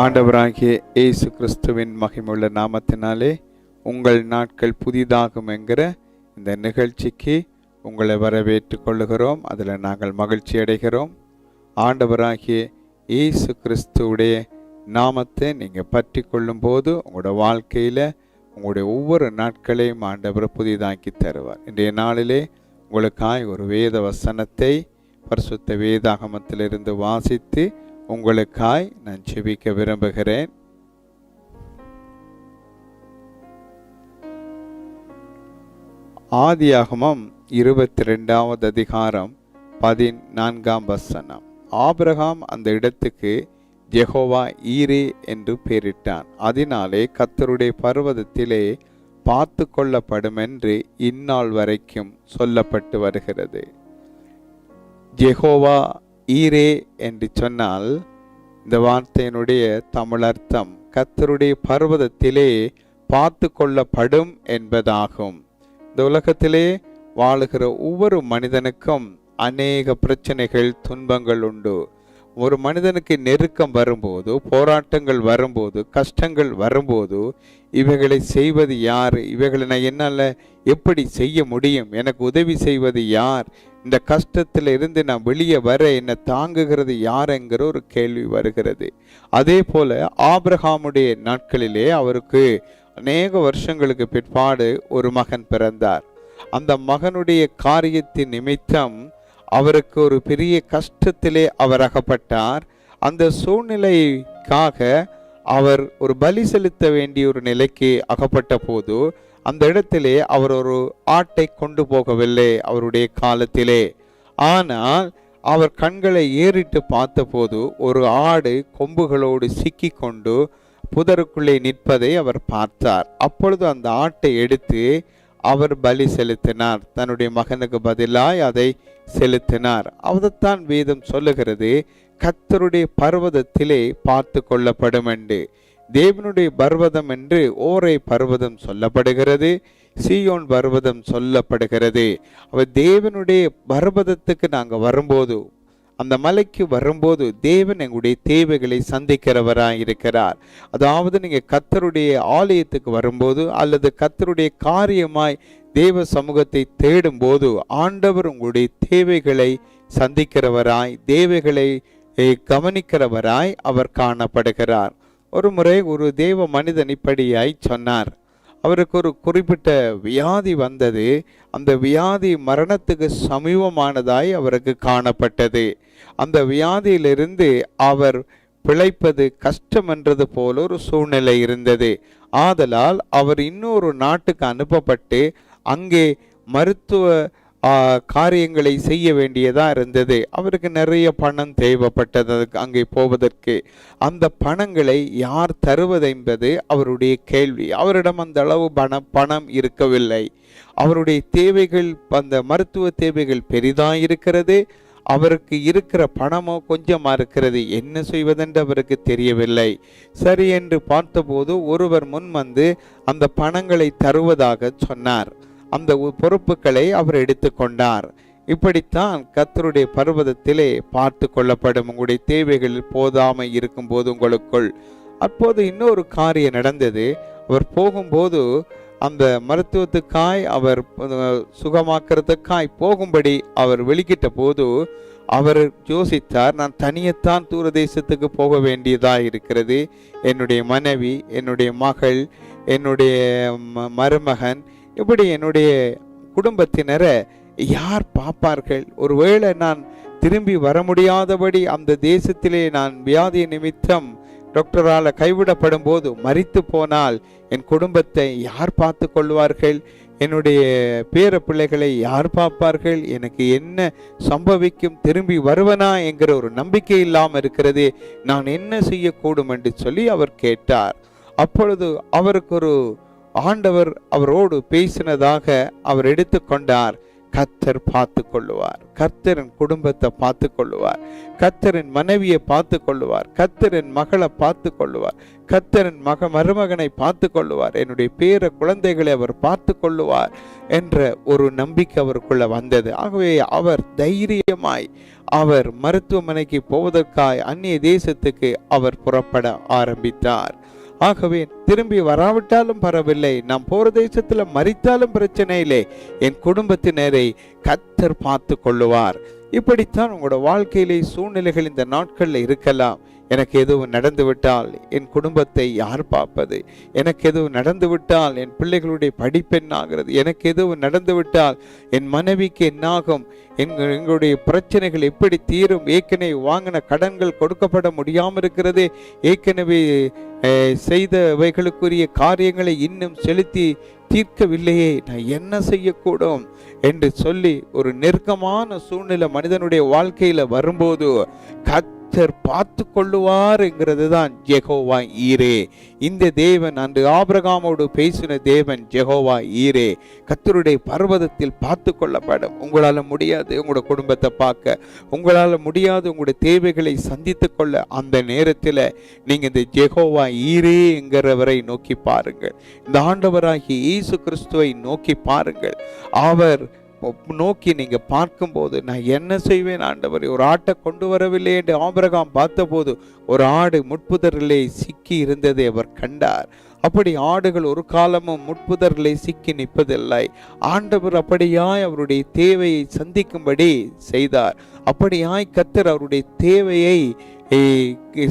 ஆண்டவராகிய இயேசு கிறிஸ்துவின் மகிமுள்ள நாமத்தினாலே உங்கள் நாட்கள் புதிதாகும் என்கிற இந்த நிகழ்ச்சிக்கு உங்களை வரவேற்று கொள்ளுகிறோம். அதில் நாங்கள் மகிழ்ச்சி அடைகிறோம். ஆண்டவராகிய இயேசு கிறிஸ்துவுடைய நாமத்தை நீங்கள் பற்றி கொள்ளும்போது உங்களோட வாழ்க்கையில் உங்களுடைய ஒவ்வொரு நாட்களையும் ஆண்டவர் புதிதாக்கி தருவார். இன்றைய நாளிலே உங்களுக்காய் ஒரு வேத வசனத்தை பரிசுத்த வேதாகமத்திலிருந்து வாசித்து உங்களுக்காய் நான் செபிக்க விரும்புகிறேன். ஆதியாகமம் இருபத்தி ரெண்டாவது அதிகாரம் பதினான்காம் வசனம். ஆபிரகாம் அந்த இடத்துக்கு ஜெகோவா ஈரே என்று பெயரிட்டான். அதனாலே கத்தருடைய பர்வதத்திலே பார்த்து கொள்ளப்படும் என்று இந்நாள் வரைக்கும் சொல்லப்பட்டு வருகிறது. ஜெகோவா ஈரே என்று சொன்னால் இந்த வார்த்தையினுடைய தமிழர்த்தம் கத்தருடைய பர்வதத்திலே பார்த்து கொள்ளப்படும் என்பதாகும். இந்த உலகத்திலே வாழுகிற ஒவ்வொரு மனிதனுக்கும் அநேக பிரச்சனைகள் துன்பங்கள் உண்டு. ஒரு மனிதனுக்கு நெருக்கம் வரும்போது போராட்டங்கள் வரும்போது கஷ்டங்கள் வரும்போது இவைகளை செய்வது யார்? இவைகளை நான் என்னால் எப்படி செய்ய முடியும்? எனக்கு உதவி செய்வது யார்? இந்த கஷ்டத்தில் இருந்து நான் வெளியே வர என்னை தாங்குகிறது யாருங்கிற ஒரு கேள்வி வருகிறது. அதே போல ஆபிரகாமுடைய நாட்களிலே அவருக்கு அநேக வருஷங்களுக்கு பிற்பாடு ஒரு மகன் பிறந்தார். அந்த மகனுடைய காரியத்தின் நிமித்தம் அவருக்கு ஒரு பெரிய கஷ்டத்திலே அவர் அகப்பட்டார். அந்த சூழ்நிலைக்காக அவர் ஒரு பலி செலுத்த வேண்டிய ஒரு நிலைக்கு அகப்பட்ட போது அந்த இடத்திலே அவர் ஒரு ஆட்டை கொண்டு போகவில்லை அவருடைய காலத்திலே. ஆனால் அவர் கண்களை ஏறிட்டு பார்த்தபோது ஒரு ஆடு கொம்புகளோடு சிக்கி கொண்டு புதருக்குள்ளே நிற்பதை அவர் பார்த்தார். அப்பொழுது அந்த ஆட்டை எடுத்து அவர் பலி செலுத்தினார். தன்னுடைய மகனுக்கு பதிலாய் அதை செலுத்தினார். அதைத்தான் வேதம் சொல்லுகிறது கத்தருடைய பர்வதத்திலே பார்த்து கொள்ளப்படும் என்று தேவனுடைய பர்வதம் என்று ஓரை பர்வதம் சொல்லப்படுகிறது சீயோன் பர்வதம் சொல்லப்படுகிறது. அவர் தேவனுடைய பர்வதத்துக்கு நாங்கள் வரும்போது அந்த மலைக்கு வரும்போது தேவன் எங்களுடைய தேவைகளை சந்திக்கிறவராய் இருக்கிறார் அதாவது நீங்கள் கத்தருடைய ஆலயத்துக்கு வரும்போது அல்லது கத்தருடைய காரியமாய் தேவ சமூகத்தை தேடும்போது ஆண்டவர் உங்களுடைய தேவைகளை சந்திக்கிறவராய் தேவைகளை கவனிக்கிறவராய் அவர் காணப்படுகிறார். ஒரு முறை ஒரு தேவ மனிதன் இப்படியாய் சொன்னார். அவருக்கு ஒரு குறிப்பிட்ட வியாதி வந்தது. அந்த வியாதி மரணத்துக்கு சமீபமானதாய் அவருக்கு காணப்பட்டது. அந்த வியாதியிலிருந்து அவர் பிழைப்பது கஷ்டம் என்றது போல ஒரு சூழ்நிலை இருந்தது. ஆதலால் அவர் இன்னொரு நாட்டுக்கு அனுப்பப்பட்டு அங்கே மருத்துவ காரியங்களை செய்ய வேண்டியதாக இருந்தது. அவருக்கு நிறைய பணம் தேவைப்பட்டது. அங்கே போவதற்கு அந்த பணங்களை யார் தருவது என்பது அவருடைய கேள்வி. அவரிடம் அந்த அளவு பணம் பணம் இருக்கவில்லை. அவருடைய தேவைகள் அந்த மருத்துவ தேவைகள் பெரிதாக இருக்கிறது. அவருக்கு இருக்கிற பணமோ கொஞ்சமாக இருக்கிறது. என்ன செய்வதென்று அவருக்கு தெரியவில்லை. சரி என்று பார்த்தபோது ஒருவர் முன் வந்து அந்த பணங்களை தருவதாக சொன்னார். அந்த பொறுப்புகளை அவர் எடுத்துக்கொண்டார். இப்படித்தான் கத்தருடைய பர்வதத்திலே பார்த்து கொள்ளப்படும். உங்களுடைய தேவைகளில் போதாமை இருக்கும்போது உங்களுக்குள். அப்போது இன்னொரு காரியம் நடந்தது. அவர் போகும்போது அந்த மருத்துவத்துக்காய் அவர் சுகமாக்குறதுக்காய் போகும்படி அவர் வெளிக்கிட்ட போது அவர் யோசித்தார் நான் தனியத்தான் தூரதேசத்துக்கு போக வேண்டியதாக இருக்கிறது. என்னுடைய மனைவி என்னுடைய மகள் என்னுடைய மருமகன் இப்படி என்னுடைய குடும்பத்தினரை யார் பார்ப்பார்கள்? ஒருவேளை நான் திரும்பி வர முடியாதபடி அந்த தேசத்திலே நான் வியாதி நிமித்தம் டாக்டரால் கைவிடப்படும் போது மறித்து போனால் என் குடும்பத்தை யார் பார்த்து கொள்வார்கள்? என்னுடைய பேர பிள்ளைகளை யார் பார்ப்பார்கள்? எனக்கு என்ன சம்பவிக்கும்? திரும்பி வருவனா என்கிற ஒரு நம்பிக்கை இல்லாமல் இருக்கிறது நான் என்ன செய்யக்கூடும் என்று சொல்லி அவர் கேட்டார். அப்பொழுது அவருக்கு ஒரு ஆண்டவர் அவரோடு பேசினதாக அவர் எடுத்துக்கொண்டார் கத்தர் பார்த்து கொள்ளுவார் கர்த்தரின் குடும்பத்தை பார்த்து கொள்ளுவார் கத்தரின் மனைவியை பார்த்து கொள்ளுவார் கத்தரின் மகளை பார்த்து கொள்ளுவார் கத்தரின் மக மருமகனை பார்த்து கொள்ளுவார் என்னுடைய பேர குழந்தைகளை அவர் பார்த்து கொள்ளுவார் என்ற ஒரு நம்பிக்கை அவருக்குள்ள வந்தது. ஆகவே அவர் தைரியமாய் அவர் மருத்துவமனைக்கு போவதற்காய் அந்நிய தேசத்துக்கு அவர் புறப்பட ஆரம்பித்தார். ஆகவே திரும்பி வராவிட்டாலும் பரவில்லை. நாம் போற தேசத்துல மறித்தாலும் பிரச்சனை இல்லை. என் குடும்பத்தினரை கத்தர் பார்த்து கொள்ளுவார். இப்படித்தான் உங்களோட வாழ்க்கையிலே சூழ்நிலைகள் இந்த நாட்கள்ல இருக்கலாம். எனக்கு எதுவும் நடந்துவிட்டால் என் குடும்பத்தை யார் பார்ப்பது? எனக்கு எதுவும் நடந்துவிட்டால் என் பிள்ளைகளுடைய படிப்பெண்ணாகிறது எனக்கு எதுவும் நடந்துவிட்டால் என் மனைவிக்கு என்னாகும்? எங்கள் எங்களுடைய பிரச்சனைகள் எப்படி தீரும்? ஏற்கனவே வாங்கின கடன்கள் கொடுக்கப்பட முடியாமல் இருக்கிறது. ஏற்கனவே செய்தவைகளுக்குரிய காரியங்களை இன்னும் செலுத்தி தீர்க்கவில்லையே. நான் என்ன செய்யக்கூடும்? என்று சொல்லி ஒரு நெருக்கமான சூழ்நிலை மனிதனுடைய வாழ்க்கையில் வரும்போது கர்த்தர் பார்த்து கொள்ளுவார் என்கிறது தான் ஜெகோவா ஈரே. இந்த தேவன் அன்று ஆபிரகாமோடு பேசின தேவன் ஜெகோவா ஈரே. கத்தருடைய பர்வதத்தில் பார்த்து கொள்ளப்படும் உங்களால் முடியாது உங்களோட குடும்பத்தை பார்க்க. உங்களால் முடியாது உங்களுடைய தேவைகளை சந்தித்து கொள்ள அந்த நேரத்தில் நீங்கள் இந்த ஜெகோவா ஈரே என்கிறவரை நோக்கி பாருங்கள். இந்த ஆண்டவராகிய இயேசு கிறிஸ்துவை நோக்கி பாருங்கள். அவர் நோக்கி நீங்கள் பார்க்கும்போது நான் என்ன செய்வேன் ஆண்டவர்? ஒரு ஆட்டை கொண்டு வரவில்லை என்று ஆபிரகாம் பார்த்தபோது ஒரு ஆடு முட்புதரிலே சிக்கி இருந்ததை அவர் கண்டார். அப்படி ஆடுகள் ஒரு காலமும் முட்புதரிலே சிக்கி நிற்பதில்லை. ஆண்டவர் அப்படியாய் அவருடைய தேவையை சந்திக்கும்படி செய்தார். அப்படியாய் கத்தர் அவருடைய தேவையை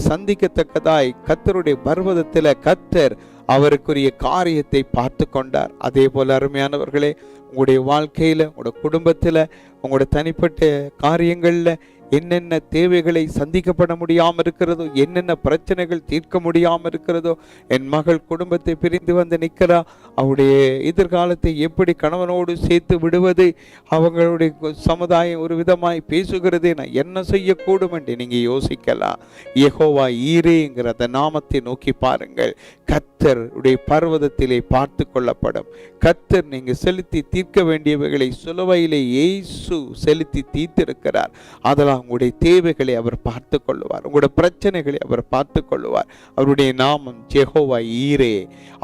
சந்திக்கத்தக்கதாய் கத்தருடைய பர்வதத்தில் கத்தர் அவருக்குரிய காரியத்தை பார்த்து கொண்டார். அதே போல அருமையானவர்களே உங்களுடைய வாழ்க்கையில் உங்களோட குடும்பத்தில் உங்களோட தனிப்பட்ட காரியங்களில் என்னென்ன தேவைகளை சந்திக்கப்பட முடியாமல் இருக்கிறதோ என்னென்ன பிரச்சனைகள் தீர்க்க முடியாமல் இருக்கிறதோ என் மகள் குடும்பத்தை பிரிந்து வந்து நிற்கிறா அவருடைய எதிர்காலத்தை எப்படி கணவனோடு சேர்த்து விடுவது அவங்களுடைய கு- சமுதாயம் ஒரு விதமாய் பேசுகிறதே நான் என்ன செய்யக்கூடும் என்று நீங்க யோசிக்கலாம். எகோவா ஈரேங்கிற அந்த நாமத்தை நோக்கி பாருங்கள். கத்தருடைய பர்வதத்திலே பார்த்து கொள்ளப்படும். கத்தர் நீங்க செலுத்தி தீர்க்க வேண்டியவைகளை சுலவையிலே இயேசு செலுத்தி தீர்த்திருக்கிறார். அதெல்லாம் உங்களுடைய தேவைகளை அவர் பார்த்து கொள்ளுவார் உங்களுடைய பிரச்சனைகளை அவர் பார்த்து கொள்ளுவார் அவருடைய நாமம் ஜெகோவா ஈரே.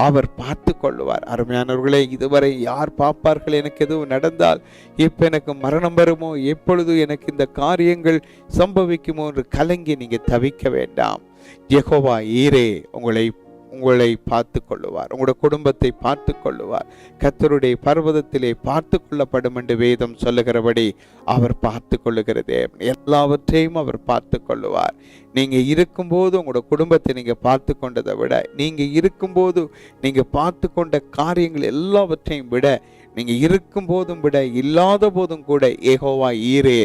அவர் பார்த்து கொள்ளுவார் அருமையானவர்களே இதுவரை யார் பார்ப்பார்கள்? எனக்கு எதுவும் நடந்தால் இப்போ எனக்கு மரணம் வருமோ எப்பொழுது எனக்கு இந்த காரியங்கள் சம்பவிக்குமோ என்று கலங்கி நீங்கள் தவிக்க வேண்டாம். ஜெகோவா ஈரே உங்களை உங்களை பார்த்து கொள்ளுவார் உங்களுடைய குடும்பத்தை பார்த்து கொள்ளுவார் கத்தருடைய பர்வதத்திலே பார்த்து கொள்ளப்படும் என்று வேதம் சொல்லுகிறபடி அவர் பார்த்து கொள்ளுகிறதே எல்லாவற்றையும் அவர் பார்த்து கொள்ளுவார் நீங்கள் இருக்கும்போது உங்களோட குடும்பத்தை நீங்கள் பார்த்து கொண்டதை விட நீங்கள் இருக்கும்போது நீங்கள் பார்த்து கொண்ட காரியங்கள் எல்லாவற்றையும் விட நீங்கள் இருக்கும் போதும் விட இல்லாத போதும் கூட ஏகோவா ஈரே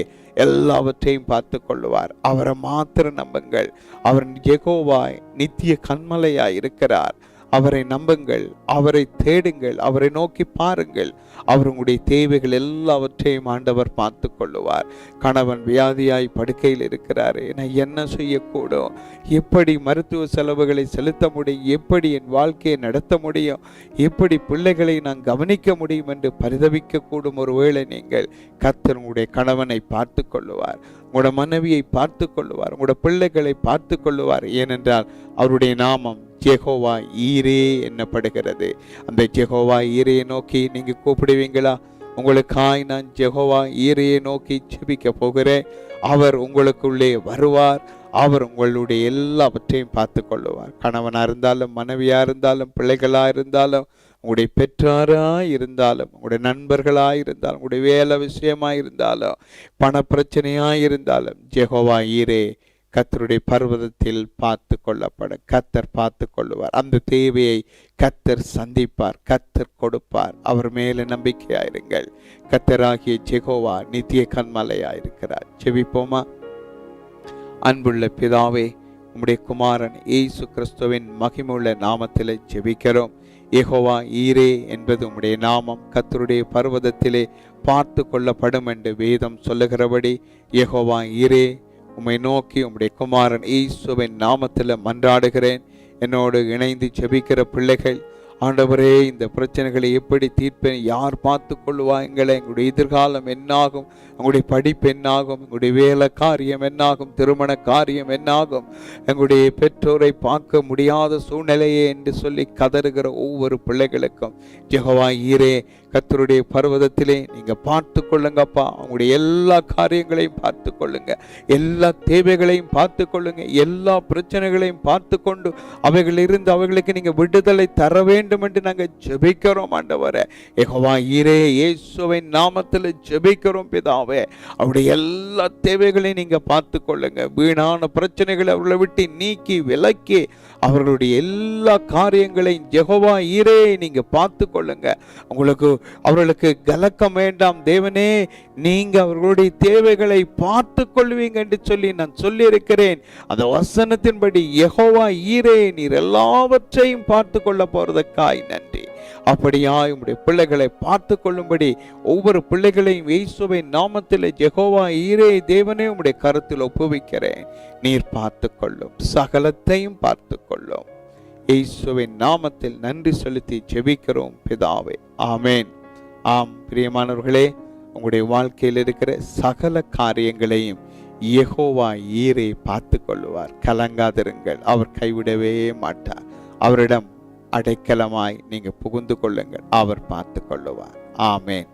எல்லாவற்றையும் பார்த்து கொள்ளுவார் அவரை மாத்திர நம்புங்கள். அவர் ஜெகோவாய் நித்திய கண்மலையாய் இருக்கிறார். அவரை நம்புங்கள் அவரை தேடுங்கள் அவரை நோக்கி பாருங்கள். அவர் உங்களுடைய தேவைகள் எல்லாவற்றையும் ஆண்டவர் பார்த்து கொள்ளுவார். கணவன் வியாதியாய் படுக்கையில் இருக்கிறார். நான் என்ன செய்யக்கூடும்? எப்படி மருத்துவ செலவுகளை செலுத்த முடியும்? எப்படி என் வாழ்க்கையை நடத்த முடியும்? எப்படி பிள்ளைகளை நான் கவனிக்க முடியும் என்று பரிதவிக்க கூடும் ஒருவேளை நீங்கள்? கர்த்தர் உங்களுடைய கணவனை பார்த்து கொள்ளுவார். உங்களோட மனைவியை பார்த்து கொள்ளுவார். உங்களோட பிள்ளைகளை பார்த்து கொள்ளுவார். ஏனென்றால் அவருடைய நாமம் ஜெகோவா ஈரே என்னப்படுகிறது. அந்த ஜெகோவா ஈரையை நோக்கி நீங்கள் கூப்பிடுவீங்களா? உங்களுக்காய் நான் ஜெகோவா ஈரையை நோக்கி ஜெபிக்க போகிறேன். அவர் உங்களுக்குள்ளே வருவார். அவர் உங்களுடைய எல்லாவற்றையும் பார்த்து கொள்ளுவார் கணவனாக இருந்தாலும் மனைவியாக இருந்தாலும் பிள்ளைகளாக இருந்தாலும் உங்களுடைய பெற்றாராக இருந்தாலும் உங்களுடைய நண்பர்களாக இருந்தாலும் உங்களுடைய வேலை விஷயமா இருந்தாலும் பண பிரச்சனையாக இருந்தாலும் ஜெகோவா ஈரே கத்தருடைய பர்வதத்தில் பார்த்து கொள்ளப்படும் கத்தர் பார்த்து கொள்ளுவார் அந்த தேவையை கத்தர் சந்திப்பார் கத்தர் கொடுப்பார். அவர் மேல நம்பிக்கையாயிருங்கள். கத்தராகிய ஜெகோவா நித்திய கண்மலையாயிருக்கிறார் ஜெபிப்போமா? அன்புள்ள பிதாவே உம்முடைய குமாரன் ஏசு கிறிஸ்துவின் மகிமுள்ள நாமத்திலே ஜெபிக்கிறோம். எகோவா ஈரே என்பது உம்முடைய நாமம். கத்தருடைய பர்வதத்திலே பார்த்து கொள்ளப்படும் என்று வேதம் சொல்லுகிறபடி யெகோவா ஈரே உம்மை நோக்கி உம்முடைய குமாரன் இயேசுவின் நாமத்தில் மன்றாடுகிறேன். என்னோடு இணைந்து ஜெபிக்கிற பிள்ளைகள் ஆண்டவரே இந்த பிரச்சனைகளை எப்படி தீர்ப்பேன்? யார் பார்த்து கொள்ளுவா? எங்களை எங்களுடைய எதிர்காலம் என்னாகும்? எங்களுடைய படிப்பு என்னாகும்? எங்களுடைய வேலை காரியம் என்னாகும்? திருமண காரியம் என்னாகும்? எங்களுடைய பெற்றோரை பார்க்க முடியாத சூழ்நிலையே என்று சொல்லி கதறுகிற ஒவ்வொரு பிள்ளைகளுக்கும் ஜெகவா ஈரே கத்தருடைய பர்வதத்திலே நீங்கள் பார்த்து கொள்ளுங்கப்பா அவங்களுடைய எல்லா காரியங்களையும் பார்த்து கொள்ளுங்க எல்லா தேவைகளையும் பார்த்து கொள்ளுங்க எல்லா பிரச்சனைகளையும் பார்த்து கொண்டு அவைகளிலிருந்து அவைகளுக்கு நீங்கள் விடுதலை தர வேண்டும் என்று நாங்கள் ஜெபிக்கிறோம் ஆண்டவரே. எகவா ஈரே இயேசுவின் நாமத்தில் ஜெபிக்கிறோம் பிதாவே. அவருடைய எல்லா தேவைகளையும் நீங்கள் பார்த்து கொள்ளுங்க வீணான பிரச்சனைகளை அவர்களை விட்டு நீக்கி விலக்கி அவர்களுடைய எல்லா காரியங்களையும் ஜெகவா ஈரே நீங்கள் பார்த்து கொள்ளுங்க உங்களுக்கு அவர்களுக்கு கலக்கம் வேண்டாம். தேவனே நீங்க அவர்களுடைய தேவைகளை பார்த்து கொள்வீங்க என்று சொல்லி நான் சொல்லி இருக்கிறேன் அந்த வசனத்தின்படி எகோவா ஈரே நீர் எல்லாவற்றையும் பார்த்து கொள்ள போறதுக்காய். நன்றி. அப்படியா உம்முடைய பிள்ளைகளை பார்த்து கொள்ளும்படி ஒவ்வொரு பிள்ளைகளையும் இயேசுவை நாமத்தில் ஜெகோவா ஈரே தேவனே உடைய கருத்தில் ஒப்புவிக்கிறேன். நீர் பார்த்து கொள்ளும் சகலத்தையும் பார்த்து கொள்ளும் இயேசுவின் நாமத்தில் நன்றி செலுத்தி ஜெபிக்கிறோம் பிதாவே. ஆமேன். ஆம் பிரியமானவர்களே உங்களுடைய வாழ்க்கையில் இருக்கிற சகல காரியங்களையும் எகோவா ஈரை பார்த்து கொள்ளுவார் கலங்காதிருங்கள். அவர் கைவிடவே மாட்டார். அவரிடம் அடைக்கலமாய் நீங்க புகுந்து கொள்ளுங்கள். அவர் பார்த்து கொள்ளுவார் ஆமேன்.